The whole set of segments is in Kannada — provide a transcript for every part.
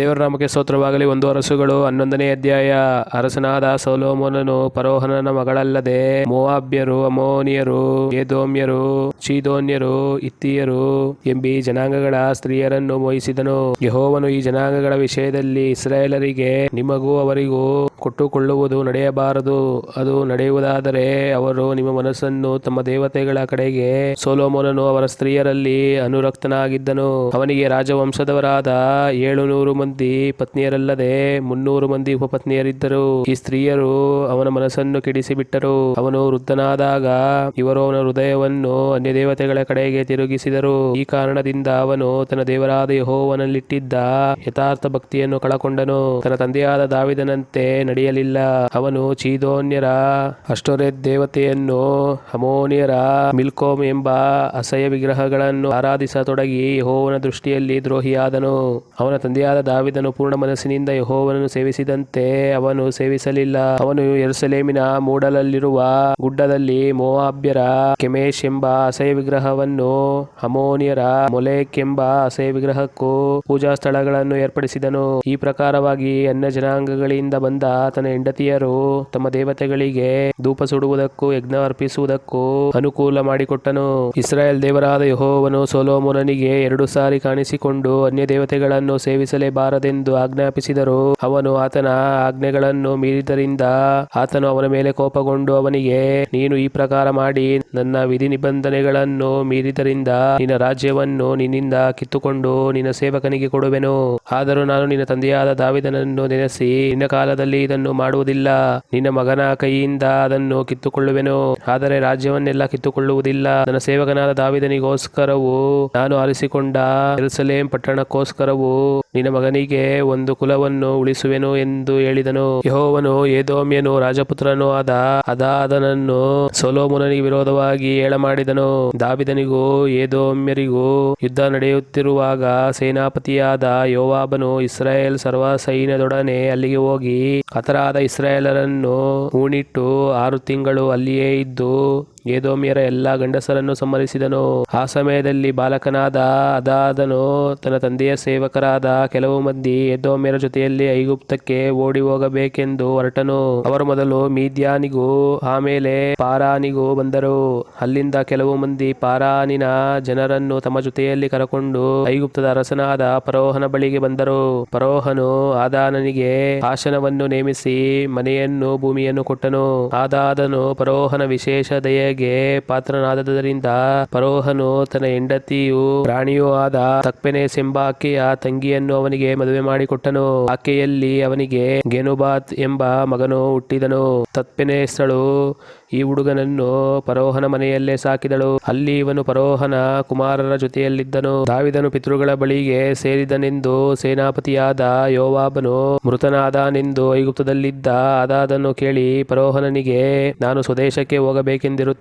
ದೇವರ ನಾಮಕ್ಕೆ ಸ್ತೋತ್ರವಾಗಲಿ. ಒಂದು ಅರಸುಗಳು, ಹನ್ನೊಂದನೇ ಅಧ್ಯಾಯ, ಅರಸನಾದ ಸೌಲೋಮೋನನು ಪರೋಹನನ ಮಗಳಲ್ಲದೆ ಮೋವಾಬ್ಯರು ಅಮೋನಿಯರು ಏದೋಮ್ಯರು, ಚೀದೋನ್ಯರು, ಇತ್ತಿಯರು ಎಂಬಿ ಜನಾಂಗಗಳ ಸ್ತ್ರೀಯರನ್ನು ಮೋಹಿಸಿದನು. ಯಹೋವನು ಈ ಜನಾಂಗಗಳ ವಿಷಯದಲ್ಲಿ ಇಸ್ರಾಯೇಲರಿಗೆ ನಿಮಗೂ ಅವರಿಗೂ ಕೊಟ್ಟುಕೊಳ್ಳುವುದು ನಡೆಯಬಾರದು. ಅದು ನಡೆಯುವುದಾದರೆ ಅವರು ನಿಮ್ಮ ಮನಸ್ಸನ್ನು ತಮ್ಮ ದೇವತೆಗಳ ಕಡೆಗೆ ಸೋಲೋಮೋನನು ಅವರ ಸ್ತ್ರೀಯರಲ್ಲಿ ಅನುರಕ್ತನಾಗಿದ್ದನು. ಅವನಿಗೆ ರಾಜವಂಶದವರಾದ ಏಳುನೂರು ಮಂದಿ ಪತ್ನಿಯರಲ್ಲದೆ ಮುನ್ನೂರು ಮಂದಿ ಉಪಪತ್ನಿಯರಿದ್ದರು. ಈ ಸ್ತ್ರೀಯರು ಅವನ ಮನಸ್ಸನ್ನು ಕೆಡಿಸಿಬಿಟ್ಟರು. ಅವನು ವೃದ್ಧನಾದಾಗ ಇವರು ಅವನ ಹೃದಯವನ್ನು ಅನ್ಯ ದೇವತೆಗಳ ಕಡೆಗೆ ತಿರುಗಿಸಿದರು. ಈ ಕಾರಣದಿಂದ ಅವನು ತನ್ನ ದೇವರಾದ ಯಹೋವನಲ್ಲಿಟ್ಟಿದ್ದ ಯಥಾರ್ಥ ಭಕ್ತಿಯನ್ನು ಕಳಕೊಂಡನು. ತನ್ನ ತಂದೆಯಾದ ದಾವಿದನಂತೆ ನಡೆಯಲಿಲ್ಲ. ಅವನು ಚೀದೋನ್ಯರ ಅಷ್ಟೋರೆತ್ ದೇವತೆಯನ್ನು ಅಮೋನಿಯರ ಮಿಲ್ಕೋಮ್ ಎಂಬ ಅಸಹ್ಯ ವಿಗ್ರಹಗಳನ್ನು ಆರಾಧಿಸತೊಡಗಿ ಯಹೋವನ ದೃಷ್ಟಿಯಲ್ಲಿ ದ್ರೋಹಿಯಾದನು. ಅವನ ತಂದೆಯಾದ ದಾವಿದನು ಪೂರ್ಣ ಮನಸ್ಸಿನಿಂದ ಯಹೋವನನ್ನು ಸೇವಿಸಿದಂತೆ ಅವನು ಸೇವಿಸಲಿಲ್ಲ. ಅವನು ಯೆರೂಸಲೇಮಿನ ಮೂಡಲಲ್ಲಿರುವ ಗುಡ್ಡದಲ್ಲಿ ಮೋವಾಬ್ಯರ, ಕೆಮೇಶ್ ಎಂಬ ಅಸಹ್ಯ ವಿಗ್ರಹವನ್ನು ಅಮೋನಿಯರ ಮೊಲೇಕ್ ಎಂಬ ಅಸಹ್ಯ ವಿಗ್ರಹಕ್ಕೂ ಪೂಜಾ ಸ್ಥಳಗಳನ್ನು ಏರ್ಪಡಿಸಿದನು. ಈ ಪ್ರಕಾರವಾಗಿ ಅನ್ಯ ಜನಾಂಗಗಳಿಂದ ಬಂದ ತನ್ನ ಹೆಂಡತಿಯರು ತಮ್ಮ ದೇವತೆಗಳಿಗೆ ಧೂಪ ಸುಡುವುದಕ್ಕೂ ಯಜ್ಞ ಅರ್ಪಿಸುವುದಕ್ಕೂ ಅನುಕೂಲ ಮಾಡಿಕೊಟ್ಟನು. ಇಸ್ರಾಯೇಲ್ ದೇವರಾದ ಯಹೋವನು ಸೊಲೋಮೋನನಿಗೆ ಎರಡು ಸಾರಿ ಕಾಣಿಸಿಕೊಂಡು ಅನ್ಯ ದೇವತೆಗಳನ್ನು ಸೇವಿಸಲೇಬಾರದೆಂದು ಆಜ್ಞಾಪಿಸಿದರು. ಅವನು ಆತನ ಆಜ್ಞೆಗಳನ್ನು ಮೀರಿದರಿಂದ ಆತನು ಅವನ ಮೇಲೆ ಕೋಪಗೊಂಡು ಅವನಿಗೆ, ನೀನು ಈ ಪ್ರಕಾರ ಮಾಡಿ ನನ್ನ ವಿಧಿ ನಿಬಂಧನೆಗಳನ್ನು ಮೀರಿದರಿಂದ ನಿನ್ನ ರಾಜ್ಯವನ್ನು ನಿನ್ನಿಂದ ಕಿತ್ತುಕೊಂಡು ನಿನ್ನ ಸೇವಕನಿಗೆ ಕೊಡುವೆನು. ಆದರೂ ನಾನು ನಿನ್ನ ತಂದೆಯಾದ ದಾವಿದನನ್ನು ನೆನೆಸಿ ನಿನ್ನ ಕಾಲದಲ್ಲಿ ಇದನ್ನು ಮಾಡುವುದಿಲ್ಲ. ನಿನ್ನ ಮಗನ ಕೈಯಿಂದ ಅದನ್ನು ಕಿತ್ತುಕೊಳ್ಳುವೆನು. ಆದರೆ ರಾಜ್ಯವನ್ನೆಲ್ಲ ಕಿತ್ತುಕೊಳ್ಳುವುದಿಲ್ಲ. ನನ್ನ ಸೇವಕನಾದ ದಾವಿದನಿಗೋಸ್ಕರವು ನಾನು ಆರಿಸಿಕೊಂಡ ಎರುಸಲೇಂ ಪಟ್ಟಣಕ್ಕೋಸ್ಕರವು ನಿನ್ನ ಮಗನಿಗೆ ಒಂದು ಕುಲವನ್ನು ಉಳಿಸುವೆನು ಎಂದು ಹೇಳಿದನು. ಯಹೋವನು ಏದೋಮ್ಯನು ರಾಜಪುತ್ರನು ಆದ ಅದಾದನನ್ನು ಸೊಲೋಮುನನಿಗೆ ವಿರೋಧವಾಗಿ ಏಳ ಮಾಡಿದನು ದಾವಿದನಿಗೂ ಏದೋಮ್ಯರಿಗೂ ಯುದ್ಧ ನಡೆಯುತ್ತಿರುವಾಗ ಸೇನಾಪತಿಯಾದ ಯೋವಾಬನು ಇಸ್ರಾಯೇಲ್ ಸರ್ವ ಸೈನ್ಯದೊಡನೆ ಅಲ್ಲಿಗೆ ಹೋಗಿ ಹತರಾದ ಇಸ್ರಾಯೇಲರನ್ನು ಹೂಣಿಟ್ಟು ಆರು ತಿಂಗಳು ಅಲ್ಲಿಯೇ ಇದ್ದು ಏದೋಮ್ಯರ ಎಲ್ಲಾ ಗಂಡಸರನ್ನು ಸಂಹರಿಸಿದನು. ಆ ಸಮಯದಲ್ಲಿ ಬಾಲಕನಾದ ಅದಾದನು ತನ್ನ ತಂದೆಯ ಸೇವಕರಾದ ಕೆಲವು ಮಂದಿ ಏದೋಮಿಯರ ಜೊತೆಯಲ್ಲಿ ಐಗುಪ್ತಕ್ಕೆ ಓಡಿ ಹೋಗಬೇಕೆಂದು ಹೊರಟನು. ಅವರು ಮೊದಲು ಮೀದ್ಯಾನಿಗೂ, ಆಮೇಲೆ ಪಾರಾನಿಗೂ ಬಂದರು. ಅಲ್ಲಿಂದ ಕೆಲವು ಮಂದಿ ಪಾರಾನಿನ ಜನರನ್ನು ತಮ್ಮ ಜೊತೆಯಲ್ಲಿ ಕರಕೊಂಡು ಐಗುಪ್ತದ ಅರಸನಾದ ಪರೋಹನ ಬಳಿಗೆ ಬಂದರು. ಪರೋಹನು ಆದಾನನಿಗೆ ಆಶನವನ್ನು ನೇಮಿಸಿ ಮನೆಯನ್ನು ಭೂಮಿಯನ್ನು ಕೊಟ್ಟನು. ಆದಾದನು ಪರೋಹನ ವಿಶೇಷ ದಯೆಗೆ ಪಾತ್ರನಾದದರಿಂದ ಪರೋಹನು ತನ್ನ ಹೆಂಡತಿಯು ರಾಣಿಯೂ ಆದ ತಕ್ಪೆನೇಸ್ ಎಂಬ ಆಕೆಯ ತಂಗಿಯನ್ನು ಅವನಿಗೆ ಮದುವೆ ಮಾಡಿಕೊಟ್ಟನು. ಆಕೆಯಲ್ಲಿ ಅವನಿಗೆ ಗೆನುಬಾತ್ ಎಂಬ ಮಗನು ಹುಟ್ಟಿದನು. ತತ್ಪೆನೇಸಳು ಈ ಹುಡುಗನನ್ನು ಪರೋಹನ ಮನೆಯಲ್ಲೇ ಸಾಕಿದಳು. ಅಲ್ಲಿ ಇವನು ಪರೋಹನ ಕುಮಾರರ ಜೊತೆಯಲ್ಲಿದ್ದನು. ದಾವಿದನು ಪಿತೃಗಳ ಬಳಿಗೆ ಸೇರಿದನೆಂದು ಸೇನಾಪತಿಯಾದ ಯೋವಾಬನು ಮೃತನಾದನೆಂದು ಐಗುಪ್ತದಲ್ಲಿದ್ದ ಅದಾದನ್ನು ಕೇಳಿ ಪರೋಹನನಿಗೆ ನಾನು ಸ್ವದೇಶಕ್ಕೆ ಹೋಗಬೇಕೆಂದಿರುತ್ತೇನೆ.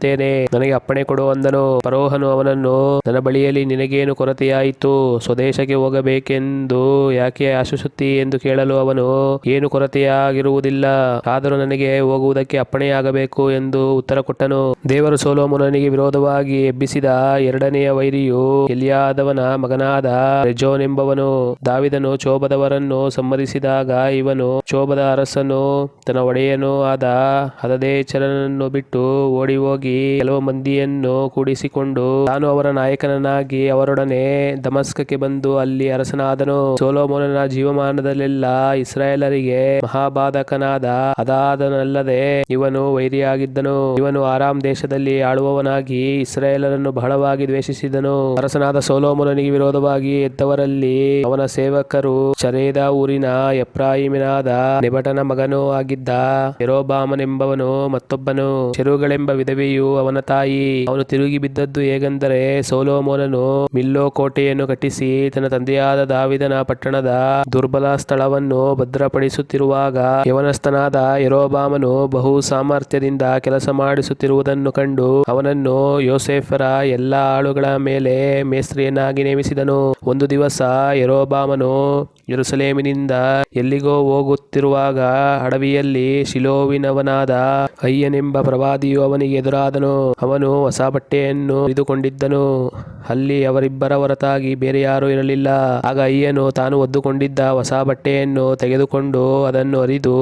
ನನಗೆ ಅಪ್ಪಣೆ ಕೊಡು ಅಂದನು. ಪರೋಹನು ಅವನನ್ನು, ನನ್ನ ಬಳಿಯಲ್ಲಿ ನಿನಗೇನು ಕೊರತೆಯಾಯಿತು? ಸ್ವದೇಶಕ್ಕೆ ಹೋಗಬೇಕೆಂದು ಯಾಕೆ ಆಶಿಸುತ್ತಿ? ಎಂದು ಕೇಳಲು ಅವನು, ಏನು ಕೊರತೆಯಾಗಿರುವುದಿಲ್ಲ. ಆದರೂ ನನಗೆ ಹೋಗುವುದಕ್ಕೆ ಅಪ್ಪಣೆಯಾಗಬೇಕು ಎಂದು ಉತ್ತರ ಕೊಟ್ಟನು. ದೇವರು ಸೋಲೋಮನನಿಗೆ ವಿರೋಧವಾಗಿ ಎಬ್ಬಿಸಿದ ಎರಡನೆಯ ವೈರಿಯು ಎಲಿಯಾದವನ ಮಗನಾದ ರೆಜೋನೆಂಬವನು. ದಾವಿದನು ಚೋಬದವರನ್ನು ಸಮ್ಮತಿಸಿದಾಗ ಇವನು ಚೋಬದ ಅರಸನು ತನ್ನ ಒಡೆಯನೂ ಆದ ಹದದೇಚರನನ್ನು ಬಿಟ್ಟು ಓಡಿ ಹೋಗಿ ಕೆಲವು ಮಂದಿಯನ್ನು ಕೂಡಿಸಿಕೊಂಡು ತಾನು ಅವರ ನಾಯಕನನ್ನಾಗಿ ಅವರೊಡನೆ ದಮಸ್ಕಕ್ಕೆ ಬಂದು ಅಲ್ಲಿ ಅರಸನಾದನು. ಸೋಲೋಮೋನನ ಜೀವಮಾನದಲ್ಲೆಲ್ಲ ಇಸ್ರಾಯೇಲರಿಗೆ ಮಹಾಬಾಧಕನಾದ ಅದಾದನಲ್ಲದೆ ಇವನು ವೈರಿಯಾಗಿದ್ದನು. ಇವನು ಆರಾಮ್ ದೇಶದಲ್ಲಿ ಆಳುವವನಾಗಿ ಇಸ್ರಾಯೇಲರನ್ನು ಬಹಳವಾಗಿ ದ್ವೇಷಿಸಿದನು. ಅರಸನಾದ ಸೋಲೋಮೋನನಿಗೆ ವಿರೋಧವಾಗಿ ಎದ್ದವರಲ್ಲಿ ಅವನ ಸೇವಕರು ಚರೇದ ಊರಿನ ಎಪ್ರಾಹಿಮಿನಾದ ನಿಭಟನ ಮಗನೂ ಆಗಿದ್ದ ಎರೋಬಾಮನೆಂಬವನು ಮತ್ತೊಬ್ಬನು. ಚೆರುಗಳೆಂಬ ವಿಧವೆಯು ಅವನ ತಾಯಿ. ಅವನು ತಿರುಗಿ ಬಿದ್ದದ್ದು ಹೇಗೆಂದರೆ ಸೋಲೋಮೋನನು ಮಿಲ್ಲೋ ಕೋಟೆಯನ್ನು ಕಟ್ಟಿಸಿ ತನ್ನ ತಂದೆಯಾದ ದಾವಿದನ ಪಟ್ಟಣದ ದುರ್ಬಲ ಸ್ಥಳವನ್ನು ಭದ್ರಪಡಿಸುತ್ತಿರುವಾಗ ಯವನಸ್ಥನಾದ ಯರೋಬಾಮನು ಬಹು ಸಾಮರ್ಥ್ಯದಿಂದ ಕೆಲಸ ಮಾಡಿಸುತ್ತಿರುವುದನ್ನು ಕಂಡು ಅವನನ್ನು ಯೋಸೇಫರ ಎಲ್ಲ ಆಳುಗಳ ಮೇಲೆ ಮೇಸ್ತ್ರಿಯನ್ನಾಗಿ ನೇಮಿಸಿದನು. ಒಂದು ದಿವಸ ಯರೋಬಾಮನು ಯೆರೂಸಲೇಮಿನಿಂದ ಎಲ್ಲಿಗೋ ಹೋಗುತ್ತಿರುವಾಗ ಅಡವಿಯಲ್ಲಿ ಶಿಲೋವಿನವನಾದ ಅಯ್ಯನೆಂಬ ಪ್ರವಾದಿಯು ಅವನಿಗೆ ಎದುರಾದನು. ಅವನು ಹೊಸ ಬಟ್ಟೆಯನ್ನು ಹಿಡಿದುಕೊಂಡಿದ್ದನು. ಅಲ್ಲಿ ಅವರಿಬ್ಬರ ಹೊರತಾಗಿ ಬೇರೆ ಯಾರೂ ಇರಲಿಲ್ಲ. ಆಗ ಅಯ್ಯನು ತಾನು ಒದ್ದುಕೊಂಡಿದ್ದ ಹೊಸ ಬಟ್ಟೆಯನ್ನು ತೆಗೆದುಕೊಂಡು ಅದನ್ನು ಅರಿದು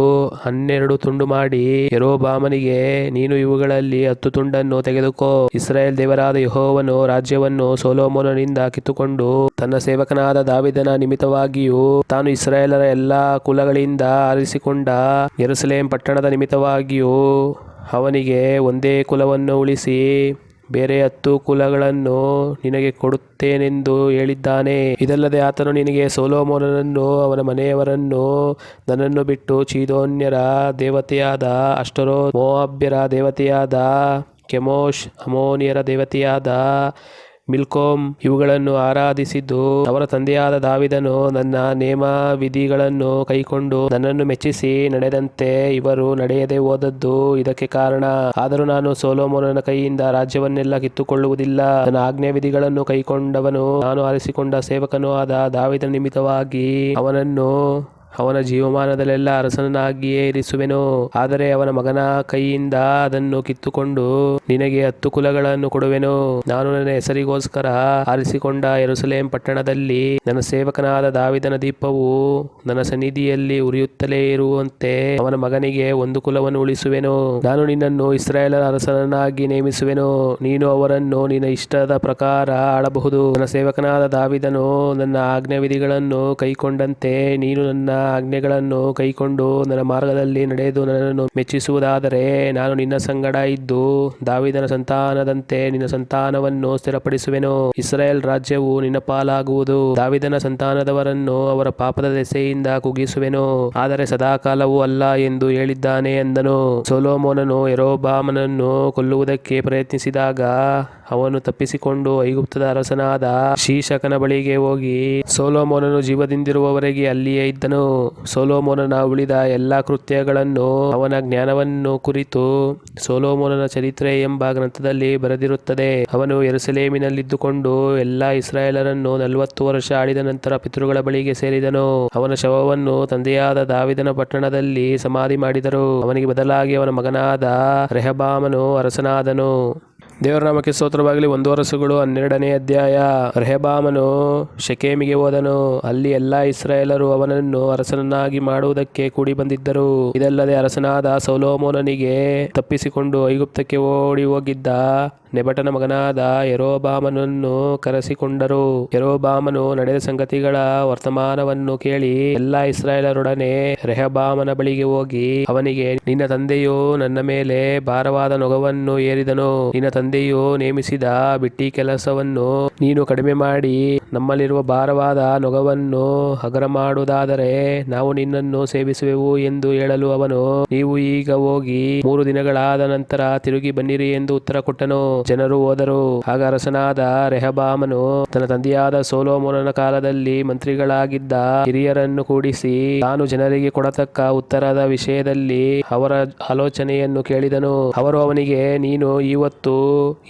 ಹನ್ನೆರಡು ತುಂಡು ಮಾಡಿ ಯರೋಬಾಮನಿಗೆ, ನೀನು ಇವುಗಳಲ್ಲಿ ಹತ್ತು ತುಂಡನ್ನು ತೆಗೆದುಕೋ. ಇಸ್ರಾಯೇಲ್ ದೇವರಾದ ಯಹೋವನು ರಾಜ್ಯವನ್ನು ಸೋಲೋಮೋನನಿಂದ ಕಿತ್ತುಕೊಂಡು ತನ್ನ ಸೇವಕನಾದ ದಾವಿದನ ನಿಮಿತ್ತವಾಗಿಯೂ ತಾನು ಇಸ್ರಾಯೇಲರ ಎಲ್ಲಾ ಕುಲಗಳಿಂದ ಆರಿಸಿಕೊಂಡ ಯೆರೂಸಲೇಮ್ ಪಟ್ಟಣದ ನಿಮಿತ್ತವಾಗಿಯೂ ಅವನಿಗೆ ಒಂದೇ ಕುಲವನ್ನು ಉಳಿಸಿ ಬೇರೆ ಹತ್ತು ಕುಲಗಳನ್ನು ನಿನಗೆ ಕೊಡುತ್ತೇನೆಂದು ಹೇಳಿದ್ದಾನೆ. ಇದಲ್ಲದೆ ಆತನು ನಿನಗೆ ಸೋಲೋಮೋನನನ್ನು, ಅವನ ಮನೆಯವರನ್ನು, ನನ್ನನ್ನು ಬಿಟ್ಟು ಚೀದೋನ್ಯರ ದೇವತೆಯಾದ ಅಷ್ಟರೋ ಮೋಹಬ್ಯರ ದೇವತೆಯಾದ ಕೆಮೋಶ್ ಅಮೋನಿಯರ ದೇವತೆಯಾದ ಮಿಲ್ಕೋಮ್, ಇವುಗಳನ್ನು ಆರಾಧಿಸಿದ್ದು. ಅವರ ತಂದೆಯಾದ ದಾವಿದನು ನನ್ನ ನೇಮ ವಿಧಿಗಳನ್ನು ಕೈಕೊಂಡು ನನ್ನನ್ನು ಮೆಚ್ಚಿಸಿ ನಡೆದಂತೆ ಇವರು ನಡೆಯದೆ ಹೋದದ್ದು ಇದಕ್ಕೆ ಕಾರಣ. ಆದರೂ ನಾನು ಸೋಲೋಮೋನನ ಕೈಯಿಂದ ರಾಜ್ಯವನ್ನೆಲ್ಲ ಕಿತ್ತುಕೊಳ್ಳುವುದಿಲ್ಲ. ನನ್ನ ಆಜ್ಞೆ ವಿಧಿಗಳನ್ನು ಕೈಕೊಂಡವನು, ನಾನು ಆರಿಸಿಕೊಂಡ ಸೇವಕನೂ ಆದ ದಾವಿದ ನಿಮಿತ್ತವಾಗಿ ಅವನನ್ನು ಅವನ ಜೀವಮಾನದಲ್ಲೆಲ್ಲ ಅರಸನಾಗಿಯೇ ಇರಿಸುವೆನು. ಆದರೆ ಅವನ ಮಗನ ಕೈಯಿಂದ ಅದನ್ನು ಕಿತ್ತುಕೊಂಡು ನಿನಗೆ ಹತ್ತು ಕುಲಗಳನ್ನು ಕೊಡುವೆನು. ನಾನು ನನ್ನ ಹೆಸರಿಗೋಸ್ಕರ ಆರಿಸಿಕೊಂಡ ಎರುಸಲೇಂ ಪಟ್ಟಣದಲ್ಲಿ ನನ್ನ ಸೇವಕನಾದ ದಾವಿದನ ದೀಪವು ನನ್ನ ಸನ್ನಿಧಿಯಲ್ಲಿ ಉರಿಯುತ್ತಲೇ ಇರುವಂತೆ ಅವನ ಮಗನಿಗೆ ಒಂದು ಕುಲವನ್ನು ಉಳಿಸುವೆನು. ನಾನು ನಿನ್ನನ್ನು ಇಸ್ರಾಯೇಲರ ಅರಸನನ್ನಾಗಿ ನೇಮಿಸುವೆನು. ನೀನು ಅವರನ್ನು ನಿನ್ನ ಇಷ್ಟದ ಪ್ರಕಾರ ಆಳಬಹುದು. ನನ್ನ ಸೇವಕನಾದ ದಾವಿದನು ನನ್ನ ಆಜ್ಞೆ ವಿಧಿಗಳನ್ನು ಕೈಕೊಂಡಂತೆ ನೀನು ನನ್ನ ಆಜ್ಞೆಗಳನ್ನು ಕೈಕೊಂಡು ನನ್ನ ಮಾರ್ಗದಲ್ಲಿ ನಡೆದು ನನ್ನನ್ನು ಮೆಚ್ಚಿಸುವುದಾದರೆ ನಾನು ನಿನ್ನ ಸಂಗಡ ಇದ್ದು ದಾವಿದನ ಸಂತಾನದಂತೆ ನಿನ್ನ ಸಂತಾನವನ್ನು ಸ್ಥಿರಪಡಿಸುವೆನು. ಇಸ್ರಾಯೇಲ್ ರಾಜ್ಯವು ನಿನ್ನ ಪಾಲಾಗುವುದು. ದಾವಿದನ ಸಂತಾನದವರನ್ನು ಅವರ ಪಾಪದ ದೆಸೆಯಿಂದ ಕುಗ್ಗಿಸುವೆನು. ಆದರೆ ಸದಾಕಾಲವೂ ಅಲ್ಲ ಎಂದು ಹೇಳಿದ್ದಾನೆ ಎಂದನು ಸೊಲೋಮೋನನು ಯರೋಬಾಮನನ್ನು ಕೊಲ್ಲುವುದಕ್ಕೆ ಪ್ರಯತ್ನಿಸಿದಾಗ ಅವನು ತಪ್ಪಿಸಿಕೊಂಡು ಐಗುಪ್ತದ ಅರಸನಾದ ಶೀಶಕನ ಬಳಿಗೆ ಹೋಗಿ ಸೋಲೋಮೋನನು ಜೀವದಿಂದಿರುವವರೆಗೆ ಅಲ್ಲಿಯೇ ಇದ್ದನು. ಸೋಲೋಮೋನನ ಉಳಿದ ಎಲ್ಲಾ ಕೃತ್ಯಗಳನ್ನು ಅವನ ಜ್ಞಾನವನ್ನು ಕುರಿತು ಸೋಲೋಮೋನನ ಚರಿತ್ರೆ ಎಂಬ ಗ್ರಂಥದಲ್ಲಿ ಬರೆದಿರುತ್ತದೆ. ಅವನು ಎರಸಲೇಮಿನಲ್ಲಿದ್ದುಕೊಂಡು ಎಲ್ಲಾ ಇಸ್ರಾಯೇಲರನ್ನು ನಲವತ್ತು ವರ್ಷ ಆಡಿದ ನಂತರ ಪಿತೃಗಳ ಬಳಿಗೆ ಸೇರಿದನು. ಅವನ ಶವವನ್ನು ತಂದೆಯಾದ ದಾವಿದನ ಪಟ್ಟಣದಲ್ಲಿ ಸಮಾಧಿ ಮಾಡಿದರು. ಅವನಿಗೆ ಬದಲಾಗಿ ಅವನ ಮಗನಾದ ರೆಹಬಾಮನು ಅರಸನಾದನು. ದೇವರ ನಾಮಕ್ಕೆ ಸ್ತೋತ್ರವಾಗಲಿ. ಒಂದು ವರ್ಷಗಳು ಹನ್ನೆರಡನೇ ಅಧ್ಯಾಯ. ರೆಹಬಾಮನು ಶೆಕೇಮಿಗೆ ಹೋದನು. ಅಲ್ಲಿ ಎಲ್ಲಾ ಇಸ್ರಾಯೇಲರು ಅವನನ್ನು ಅರಸನನ್ನಾಗಿ ಮಾಡುವುದಕ್ಕೆ ಕೂಡಿ ಬಂದಿದ್ದರು. ಇದಲ್ಲದೆ ಅರಸನಾದ ಸೌಲೋಮೋನನಿಗೆ ತಪ್ಪಿಸಿಕೊಂಡು ಐಗುಪ್ತಕ್ಕೆ ಓಡಿ ಹೋಗಿದ್ದ ನೆಬಟನ ಮಗನಾದ ಯೆರೋಬಾಮನನ್ನು ಕರೆಸಿಕೊಂಡರು. ಯರೋಬಾಮನು ನಡೆದ ಸಂಗತಿಗಳ ವರ್ತಮಾನವನ್ನು ಕೇಳಿ ಎಲ್ಲಾ ಇಸ್ರಾಯೇಲರೊಡನೆ ರೆಹಬಾಮನ ಬಳಿಗೆ ಹೋಗಿ ಅವನಿಗೆ, ನಿನ್ನ ತಂದೆಯು ನನ್ನ ಮೇಲೆ ಭಾರವಾದ ನೊಗವನ್ನು ಏರಿದನು. ನಿನ್ನ ತಂದೆಯು ನೇಮಿಸಿದ ಬಿಟ್ಟಿ ಕೆಲಸವನ್ನು ನೀನು ಕಡಿಮೆ ಮಾಡಿ ನಮ್ಮಲ್ಲಿರುವ ಭಾರವಾದ ನೊಗವನ್ನು ಹಗರ ಮಾಡುವುದಾದರೆ ನಾವು ನಿನ್ನನ್ನು ಸೇವಿಸುವೆವು ಎಂದು ಹೇಳಲು ಅವನು, ನೀವು ಈಗ ಹೋಗಿ ಮೂರು ದಿನಗಳಾದ ನಂತರ ತಿರುಗಿ ಬನ್ನಿರಿ ಎಂದು ಉತ್ತರ ಕೊಟ್ಟನು. ಜನರು ಹೋದರು. ಆಗ ಅರಸನಾದ ರೆಹಬಾಮನು ತನ್ನ ತಂದೆಯಾದ ಸೋಲೋಮೋನನ ಕಾಲದಲ್ಲಿ ಮಂತ್ರಿಗಳಾಗಿದ್ದ ಹಿರಿಯರನ್ನು ಕೂಡಿಸಿ ತಾನು ಜನರಿಗೆ ಕೊಡತಕ್ಕ ಉತ್ತರದ ವಿಷಯದಲ್ಲಿ ಅವರ ಆಲೋಚನೆಯನ್ನು ಕೇಳಿದನು. ಅವರು ಅವನಿಗೆ, ನೀನು ಇವತ್ತು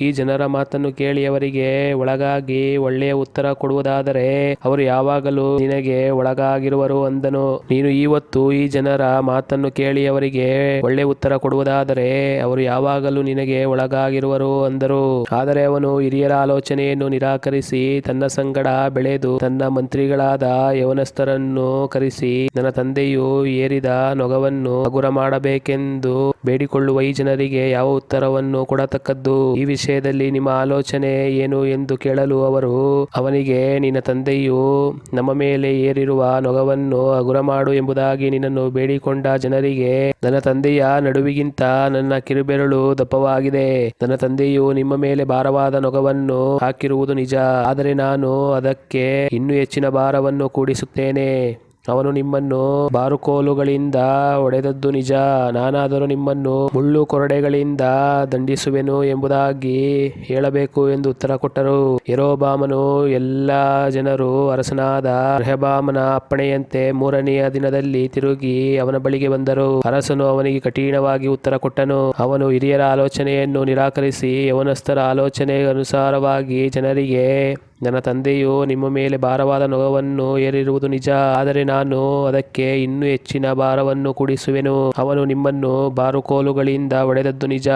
ಈ ಜನರ ಮಾತನ್ನು ಕೇಳಿ ಅವರಿಗೆ ಒಳಗಾಗಿ ಒಳ್ಳೆಯ ಉತ್ತರ ಕೊಡುವುದಾದರೆ ಅವರು ಯಾವಾಗಲೂ ನಿನಗೆ ಒಳಗಾಗಿರುವರು ಅಂದನು. ನೀನು ಇವತ್ತು ಈ ಜನರ ಮಾತನ್ನು ಕೇಳಿ ಅವರಿಗೆ ಒಳ್ಳೆ ಉತ್ತರ ಕೊಡುವುದಾದರೆ ಅವರು ಯಾವಾಗಲೂ ನಿನಗೆ ಒಳಗಾಗಿರುವರು ಅಂದರು. ಆದರೆ ಅವನು ಹಿರಿಯರ ಆಲೋಚನೆಯನ್ನು ನಿರಾಕರಿಸಿ ತನ್ನ ಸಂಗಡ ಬೆಳೆದು ತನ್ನ ಮಂತ್ರಿಗಳಾದ ಯವನಸ್ಥರನ್ನು ಕರೆಸಿ ನನ್ನ ತಂದೆಯು ಏರಿದ ನೊಗವನ್ನು ಹಗುರ ಮಾಡಬೇಕೆಂದು ಬೇಡಿಕೊಳ್ಳುವ ಈ ಜನರಿಗೆ ಯಾವ ಉತ್ತರವನ್ನು ಕೊಡತಕ್ಕದ್ದು? ಈ ವಿಷಯದಲ್ಲಿ ನಿಮ್ಮ ಆಲೋಚನೆ ಏನು ಎಂದು ಕೇಳಲು ಅವರು, ಅವನಿಗೆ, ನಿನ್ನ ತಂದೆಯು ನಮ್ಮ ಮೇಲೆ ಏರಿರುವ ನೊಗವನ್ನು ಹಗುರ ಮಾಡು ಎಂಬುದಾಗಿ ನಿನ್ನನ್ನು ಬೇಡಿಕೊಂಡ ಜನರಿಗೆ, ನನ್ನ ತಂದೆಯ ನಡುವಿಗಿಂತ ನನ್ನ ಕಿರುಬೆರಳು ದಪ್ಪವಾಗಿದೆ. ನನ್ನ ತಂದೆಯು ನಿಮ್ಮ ಮೇಲೆ ಭಾರವಾದ ನೊಗವನ್ನು ಹಾಕಿರುವುದು ನಿಜ. ಆದರೆ ನಾನು ಅದಕ್ಕೆ ಇನ್ನೂ ಹೆಚ್ಚಿನ ಭಾರವನ್ನು ಕೂಡಿಸುತ್ತೇನೆ. ಅವನು ನಿಮ್ಮನ್ನು ಬಾರುಕೋಲುಗಳಿಂದ ಒಡೆದದ್ದು ನಿಜ. ನಾನಾದರೂ ನಿಮ್ಮನ್ನು ಮುಳ್ಳು ಕೊರಡೆಗಳಿಂದ ದಂಡಿಸುವೆನು ಎಂಬುದಾಗಿ ಹೇಳಬೇಕು ಎಂದು ಉತ್ತರ ಕೊಟ್ಟರು. ಯರೋಬಾಮನು ಎಲ್ಲ ಜನರು ಅರಸನಾದ ರೆಹಬಾಮನ ಅಪ್ಪಣೆಯಂತೆ ಮೂರನೆಯ ದಿನದಲ್ಲಿ ತಿರುಗಿ ಅವನ ಬಳಿಗೆ ಬಂದರು. ಅರಸನು ಅವನಿಗೆ ಕಠಿಣವಾಗಿ ಉತ್ತರ ಕೊಟ್ಟನು. ಅವನು ಹಿರಿಯರ ಆಲೋಚನೆಯನ್ನು ನಿರಾಕರಿಸಿ, ಯವನಸ್ಥರ ಆಲೋಚನೆ ಅನುಸಾರವಾಗಿ ಜನರಿಗೆ ನನ್ನ ತಂದೆಯು ನಿಮ್ಮ ಮೇಲೆ ಭಾರವಾದ ನೊಗವನ್ನು ಏರಿರುವುದು ನಿಜ. ಆದರೆ ನಾನು ಅದಕ್ಕೆ ಇನ್ನೂ ಹೆಚ್ಚಿನ ಭಾರವನ್ನು ಕುಡಿಸುವೆನು. ಅವನು ನಿಮ್ಮನ್ನು ಬಾರುಕೋಲುಗಳಿಂದ ಒಡೆದದ್ದು ನಿಜ.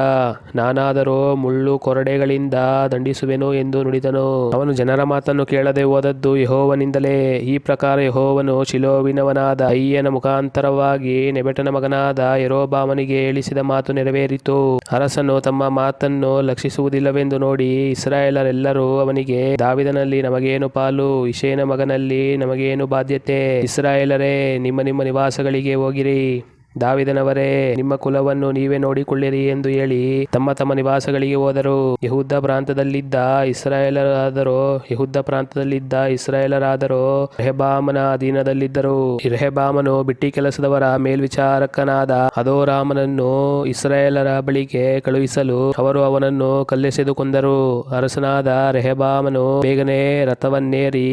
ನಾನಾದರೂ ಮುಳ್ಳು ಕೊರಡೆಗಳಿಂದ ದಂಡಿಸುವೆನು ಎಂದು ನುಡಿದನು. ಅವನು ಜನರ ಮಾತನ್ನು ಕೇಳದೆ ಹೋದದ್ದು ಯಹೋವನಿಂದಲೇ. ಈ ಪ್ರಕಾರ ಯಹೋವನು ಶಿಲೋವಿನವನಾದ ಅಯ್ಯನ ಮುಖಾಂತರವಾಗಿ ನೆಬೆಟನ ಮಗನಾದ ಯರೋಬಾಮನಿಗೆ ಹೇಳಿಸಿದ ಮಾತು ನೆರವೇರಿತು. ಅರಸನು ತಮ್ಮ ಮಾತನ್ನು ಲಕ್ಷಿಸುವುದಿಲ್ಲವೆಂದು ನೋಡಿ ಇಸ್ರಾಯೇಲರೆಲ್ಲರೂ ಅವನಿಗೆ ದಾವಿದನಲ್ಲಿ ನಮಗೇನು ಪಾಲು? ಇಷೇನ ಮಗನಲ್ಲಿ ನಮಗೇನು ಬಾಧ್ಯತೆ? ಇಸ್ರಾಯೇಲರೇ ನಿಮ್ಮ ನಿಮ್ಮ ನಿವಾಸಗಳಿಗೆ ಹೋಗಿರಿ. ದಾವಿದನವರೇ, ನಿಮ್ಮ ಕುಲವನ್ನು ನೀವೇ ನೋಡಿಕೊಳ್ಳಿರಿ ಎಂದು ಹೇಳಿ ತಮ್ಮ ತಮ್ಮ ನಿವಾಸಗಳಿಗೆ ಹೋದರು. ಯಹುದ್ದ ಪ್ರಾಂತದಲ್ಲಿದ್ದ ಇಸ್ರಾಯೇಲರಾದರೂ ಯಹುದ್ದ ಪ್ರಾಂತದಲ್ಲಿದ್ದ ಇಸ್ರಾಯೇಲರಾದರೂ ರೆಹಬಾಮನ ಅಧೀನದಲ್ಲಿದ್ದರು. ರೆಹಬಾಮನು ಬಿಟ್ಟಿ ಕೆಲಸದವರ ಮೇಲ್ವಿಚಾರಕನಾದ ಅದೋರಾಮನನ್ನು ಇಸ್ರಾಯೇಲರ ಬಳಿಗೆ ಕಳುಹಿಸಲು ಅವರು ಅವನನ್ನು ಕಲ್ಲೆಸೆದು ಕೊಂದರು ಅರಸನಾದ ರೆಹಬಾಮನು ಬೇಗನೆ ರಥವನ್ನೇರಿ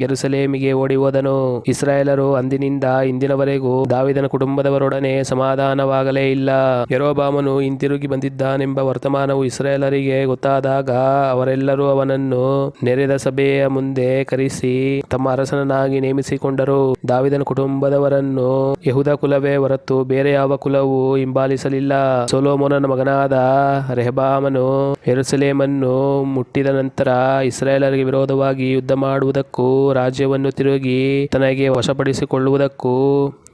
ಯೆರೂಸಲೇಮಿಗೆ ಓಡಿ ಹೋದನು ಇಸ್ರಾಯೇಲರು ಅಂದಿನಿಂದ ಇಂದಿನವರೆಗೂ ದಾವಿದನ ಕುಟುಂಬದವರೊಡನೆ ಸಮಾಧಾನವಾಗಲೇ ಇಲ್ಲ. ಯರೋಬಾಮನು ಹಿಂತಿರುಗಿ ಬಂದಿದ್ದಾನೆಂಬ ವರ್ತಮಾನವು ಇಸ್ರಾಯೇಲರಿಗೆ ಗೊತ್ತಾದಾಗ ಅವರೆಲ್ಲರೂ ಅವನನ್ನು ನೆರೆದ ಸಭೆಯ ಮುಂದೆ ಕರೆಸಿ ತಮ್ಮ ಅರಸನನ್ನಾಗಿ ನೇಮಿಸಿಕೊಂಡರು. ದಾವಿದನ ಕುಟುಂಬದವರನ್ನು ಯಹುದ ಕುಲವೇ ಹೊರತು ಬೇರೆ ಯಾವ ಕುಲವು ಹಿಂಬಾಲಿಸಲಿಲ್ಲ. ಸೊಲೋಮೋನನ ಮಗನಾದ ರೆಹಬಾಮನು ಎರುಸಲೇಮನ್ನು ಮುಟ್ಟಿದ ನಂತರ ಇಸ್ರಾಯೇಲರಿಗೆ ವಿರೋಧವಾಗಿ ಯುದ್ಧ ಮಾಡುವುದಕ್ಕೂ ರಾಜ್ಯವನ್ನು ತಿರುಗಿ ತನಗೆ ವಶಪಡಿಸಿಕೊಳ್ಳುವುದಕ್ಕೂ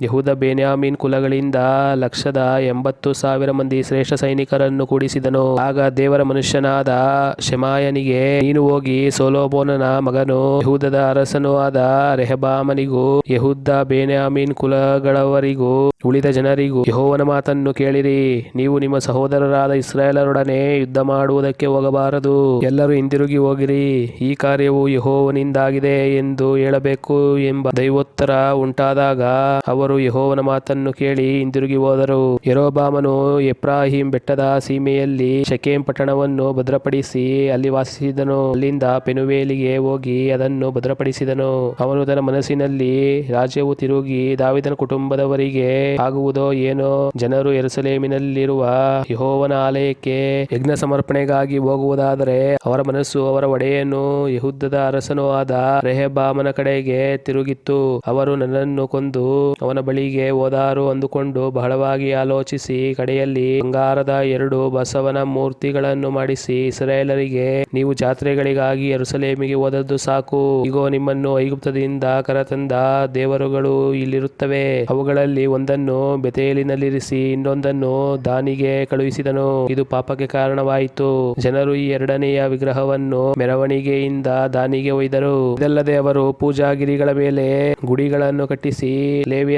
ಯಹೂದ ಬೆನ್ಯಾಮೀನ್ ಕುಲಗಳಿಂದ ಲಕ್ಷದ ಎಂಬತ್ತು ಸಾವಿರ ಮಂದಿ ಶ್ರೇಷ್ಠ ಸೈನಿಕರನ್ನು ಕೂಡಿಸಿದನು. ಆಗ ದೇವರ ಮನುಷ್ಯನಾದ ಶಮಾಯನಿಗೆ, ನೀನು ಹೋಗಿ ಸೋಲೋಬೋನನ ಮಗನು ಯಹೂದದ ಅರಸನೂ ಆದ ರೆಹಬಾಮನಿಗೂ ಯಹೂದ ಬೆನ್ಯಾಮೀನ್ ಕುಲಗಳವರಿಗೂ, ಉಳಿದ ಜನರಿಗೂ ಯಹೋವನ ಮಾತನ್ನು ಕೇಳಿರಿ. ನೀವು ನಿಮ್ಮ ಸಹೋದರರಾದ ಇಸ್ರಾಯೇಲರೊಡನೆ ಯುದ್ಧ ಮಾಡುವುದಕ್ಕೆ ಹೋಗಬಾರದು. ಎಲ್ಲರೂ ಹಿಂದಿರುಗಿ ಹೋಗಿರಿ. ಈ ಕಾರ್ಯವು ಯಹೋವನಿಂದಾಗಿದೆ ಎಂದು ಹೇಳಬೇಕು ಎಂಬ ದೈವೋತ್ತರ ಉಂಟಾದಾಗ ಅವರು ಯಹೋವನ ಮಾತನ್ನು ಕೇಳಿ ಹಿಂದಿರುಗಿ ಹೋದರು. ಯರೋಬಾಮನು ಎಫ್ರಾಹಿಂ ಬೆಟ್ಟದ ಸೀಮೆಯಲ್ಲಿ ಶಕೇಂ ಪಟ್ಟಣವನ್ನು ಭದ್ರಪಡಿಸಿ ಅಲ್ಲಿ ವಾಸಿಸಿದನು. ಅಲ್ಲಿಂದ ಪೆನುವೇಲಿಗೆ ಹೋಗಿ ಅದನ್ನು ಭದ್ರಪಡಿಸಿದನು. ಅವನು ತನ್ನ ಮನಸ್ಸಿನಲ್ಲಿ ರಾಜ್ಯವು ತಿರುಗಿ ದಾವಿದನ ಕುಟುಂಬದವರಿಗೆ ಆಗುವುದೋ ಏನೋ ಜನರು ಎರಸಲೇಮಿನಲ್ಲಿರುವ ಯಹೋವನ ಆಲಯಕ್ಕೆ ಯಜ್ಞ ಸಮರ್ಪಣೆಗಾಗಿ ಹೋಗುವುದಾದರೆ ಅವರ ಮನಸ್ಸು ಅವರ ಒಡೆಯನು ಯಹುದ್ದದ ಅರಸನೂ ಆದ ರೆಹಬಾಮನ ಕಡೆಗೆ ತಿರುಗಿತ್ತು. ಅವರು ನನ್ನನ್ನು ಕೊಂದು ಅವನ ಬಳಿಗೆ ಹೋದಾರು ಅಂದುಕೊಂಡು ಬಹಳವಾಗಿ ಆಲೋಚಿಸಿ ಕಡೆಯಲ್ಲಿ ಬಂಗಾರದ ಎರಡು ಬಸವನ ಮೂರ್ತಿಗಳನ್ನು ಮಾಡಿಸಿ, ಇಸ್ರಾಯೇಲರಿಗೆ, ನೀವು ಜಾತ್ರೆಗಳಿಗಾಗಿ ಎರುಸಲೇಮಿಗೆ ಹೋದದ್ದು ಸಾಕು. ಇಗೋ, ನಿಮ್ಮನ್ನು ಐಗುಪ್ತದಿಂದ ಕರತಂದ ದೇವರುಗಳು ಇಲ್ಲಿರುತ್ತವೆ. ಅವುಗಳಲ್ಲಿ ಒಂದನ್ನು ಬೆತೆಯಲಿನಲ್ಲಿರಿಸಿ ಇನ್ನೊಂದನ್ನು ದಾನಿಗೆ ಕಳುಹಿಸಿದನು. ಇದು ಪಾಪಕ್ಕೆ ಕಾರಣವಾಯಿತು. ಜನರು ಈ ಎರಡನೆಯ ವಿಗ್ರಹವನ್ನು ಮೆರವಣಿಗೆಯಿಂದ ದಾನಿಗೆ ಒಯ್ದರು. ಇದಲ್ಲದೆ ಅವರು ಪೂಜಾಗಿರಿಗಳ ಮೇಲೆ ಗುಡಿಗಳನ್ನು ಕಟ್ಟಿಸಿ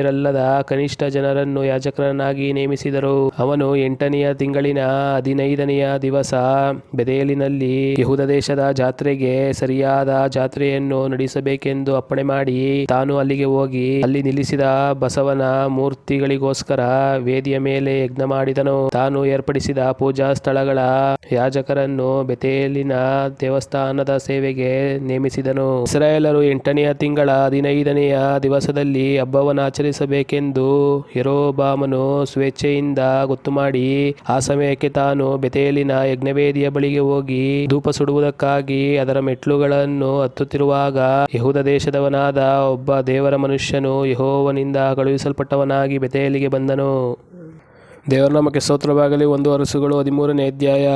ಲೇವಿಯರಲ್ಲದ ಕನಿಷ್ಠ ಜನರನ್ನು ಯಾಜಕರನ್ನಾಗಿ ನೇಮಿಸಿದರು. ಅವನು ಎಂಟನೆಯ ತಿಂಗಳಿನ ಹದಿನೈದನೆಯ ದಿವಸ ಬೆದೇಲಿನಲ್ಲಿ ಯಹುದ ದೇಶದ ಜಾತ್ರೆಗೆ ಸರಿಯಾದ ಜಾತ್ರೆಯನ್ನು ನಡೆಸಬೇಕೆಂದು ಅಪ್ಪಣೆ ಮಾಡಿ ತಾನು ಅಲ್ಲಿಗೆ ಹೋಗಿ ಅಲ್ಲಿ ನಿಲ್ಲಿಸಿದ ಬಸವನ ಮೂರ್ತಿಗಳಿಗೋಸ್ಕರ ವೇದಿಯ ಮೇಲೆ ಯಜ್ಞ ಮಾಡಿದನು. ತಾನು ಏರ್ಪಡಿಸಿದ ಪೂಜಾ ಸ್ಥಳಗಳ ಯಾಜಕರನ್ನು ಬೆತೇಲಿನ ದೇವಸ್ಥಾನದ ಸೇವೆಗೆ ನೇಮಿಸಿದನು. ಇಸ್ರಾಯೇಲರು ಎಂಟನೆಯ ತಿಂಗಳ ಹದಿನೈದನೆಯ ದಿವಸದಲ್ಲಿ ಹಬ್ಬವನ್ನು ಆಚರಿಸಬೇಕೆಂದು ಯೆರೋಬಾಮನು ಸ್ವೇಚ್ಛೆಯಿಂದ ಗೊತ್ತು ಮಾಡಿ, ಆ ಸಮಯಕ್ಕೆ ತಾನು ಬೆತೇಲಿನ ಯಜ್ಞವೇದಿಯ ಬಳಿಗೆ ಹೋಗಿ ಧೂಪ ಸುಡುವುದಕ್ಕಾಗಿ ಅದರ ಮೆಟ್ಲುಗಳನ್ನು ಹತ್ತುತ್ತಿರುವಾಗ ಯಹೂದ ದೇಶದವನಾದ ಒಬ್ಬ ದೇವರ ಮನುಷ್ಯನು ಯಹೋವನಿಂದ ಕಳುಹಿಸಲ್ಪಟ್ಟವನಾಗಿ ಬೆತೇಲಿಗೆ ಬಂದನು. ದೇವರ ನಮಗೆ ಸ್ತೋತ್ರವಾಗಲಿ. ಒಂದು ಅರಸುಗಳು ಹದಿಮೂರನೇ ಅಧ್ಯಾಯ.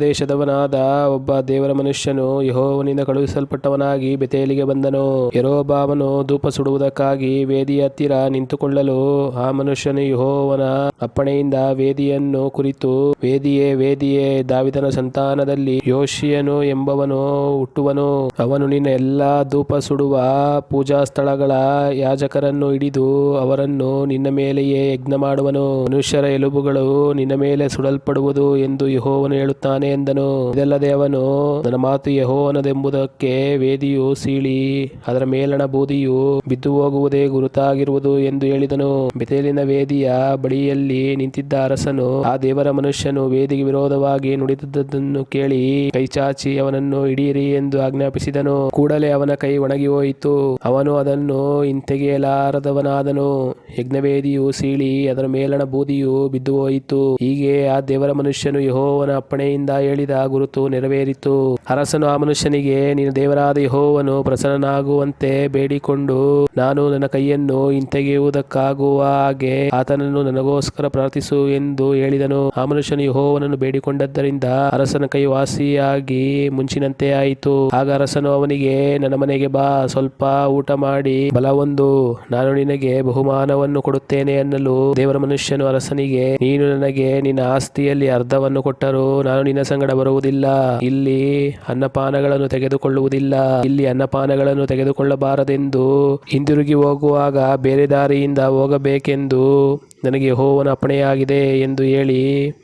ದೇಶದವನಾದ ಒಬ್ಬ ದೇವರ ಮನುಷ್ಯನು ಯಹೋವನಿಂದ ಕಳುಹಿಸಲ್ಪಟ್ಟವನಾಗಿ ಬೆತೇಲಿಗೆ ಬಂದನು. ಯರೋಬಾಮನು ಧೂಪ ಸುಡುವುದಕ್ಕಾಗಿ ವೇದಿಯ ಹತ್ತಿರ ನಿಂತುಕೊಳ್ಳಲು ಆ ಮನುಷ್ಯನು ಯಹೋವನ ಅಪ್ಪಣೆಯಿಂದ ವೇದಿಯನ್ನು ಕುರಿತು ವೇದಿಯೇ ವೇದಿಯೇ, ದಾವಿದನ ಸಂತಾನದಲ್ಲಿ ಯೋಶಿಯನು ಎಂಬವನು ಹುಟ್ಟುವನು. ಅವನು ನಿನ್ನ ಎಲ್ಲಾ ಧೂಪ ಸುಡುವ ಪೂಜಾ ಸ್ಥಳಗಳ ಯಾಜಕರನ್ನು ಹಿಡಿದು ಅವರನ್ನು ನಿನ್ನ ಮೇಲೆಯೇ ಯಜ್ಞ ಮಾಡುವನು. ಮನುಷ್ಯರ ಎಲುಬುಗಳು ನಿನ್ನ ಮೇಲೆ ಸುಡಲ್ಪಡುವುದು ಎಂದು ಯಹೋವನು ಹೇಳುತ್ತಾನೆ ಎಂದನು. ಇದಲ್ಲದೆ ಅವನು, ನನ್ನ ಮಾತು ಯಹೋವನದೆಂಬುದಕ್ಕೆ ವೇದಿಯು ಸೀಳಿ, ಅದರ ಮೇಲಣ ಬೂದಿಯು ಬಿದ್ದು ಹೋಗುವುದೇ ಗುರುತಾಗಿರುವುದು ಎಂದು ಹೇಳಿದನು. ಬೆತೇಲಿನ ವೇದಿಯ ಬಳಿಯಲ್ಲಿ ನಿಂತಿದ್ದ ಅರಸನು ಆ ದೇವರ ಮನುಷ್ಯನು ವೇದಿಗೆ ವಿರೋಧವಾಗಿ ನುಡಿದದ್ದನ್ನು ಕೇಳಿ ಕೈಚಾಚಿ ಅವನನ್ನು ಹಿಡಿಯಿರಿ ಎಂದು ಆಜ್ಞಾಪಿಸಿದನು. ಕೂಡಲೇ ಅವನ ಕೈ ಒಣಗಿ ಹೋಯಿತು. ಅವನು ಅದನ್ನು ಹಿಂತೆಗೆಯಲಾರದವನಾದನು. ಯಜ್ಞವೇದಿಯು ಸೀಳಿ, ಅದರ ಮೇಲಣ ಬೂದಿಯು ಬಿದ್ದು ಹೋಯಿತು. ಹೀಗೆ ಆ ದೇವರ ಮನುಷ್ಯನು ಯಹೋವನ ಅಪ್ಪಣೆಯಿಂದ ಹೇಳಿದ ಗುರುತು ನೆರವೇರಿತು. ಅರಸನು ಆ ಮನುಷ್ಯನಿಗೆ, ನೀನು ದೇವರಾದ ಯಹೋವನು, ಪ್ರಸನ್ನನಾಗುವಂತೆ ಬೇಡಿಕೊಂಡು ನಾನು ನನ್ನ ಕೈಯನ್ನು ಹಿಂತೆಗೆಯುವುದಕ್ಕಾಗುವ ಹಾಗೆ ಆತನನ್ನು ನನಗೋಸ್ಕರ ಪ್ರಾರ್ಥಿಸು ಎಂದು ಹೇಳಿದನು. ಆ ಮನುಷ್ಯನು ಯಹೋವನನ್ನು ಬೇಡಿಕೊಂಡದ್ದರಿಂದ ಅರಸನ ಕೈ ವಾಸಿಯಾಗಿ ಮುಂಚಿನಂತೆ ಆಯಿತು. ಆಗ ಅರಸನು ಅವನಿಗೆ, ನನ್ನ ಮನೆಗೆ ಬಾ, ಸ್ವಲ್ಪ ಊಟ ಮಾಡಿ ಬಲವೊಂದು ನಾನು ನಿನಗೆ ಬಹುಮಾನವನ್ನು ಕೊಡುತ್ತೇನೆ ಅನ್ನಲು ದೇವರ ಮನುಷ್ಯನು ಅರಸನಿಗೆ ನೀನು ನನಗೆ ನಿನ್ನ ಆಸ್ತಿಯಲ್ಲಿ ಅರ್ಧವನ್ನು ಕೊಟ್ಟರು ನಾನು ನಿನ್ನ ಸಂಗಡ ಬರುವುದಿಲ್ಲ. ಇಲ್ಲಿ ಅನ್ನಪಾನಗಳನ್ನು ತೆಗೆದುಕೊಳ್ಳುವುದಿಲ್ಲ. ಇಲ್ಲಿ ಅನ್ನಪಾನಗಳನ್ನು ತೆಗೆದುಕೊಳ್ಳಬಾರದೆಂದು ಹಿಂದಿರುಗಿ ಹೋಗುವಾಗ ಬೇರೆ ದಾರಿಯಿಂದ ಹೋಗಬೇಕೆಂದು ನನಗೆ ಹೋವನ ಅಪ್ಪಣೆಯಾಗಿದೆ ಎಂದು ಹೇಳಿ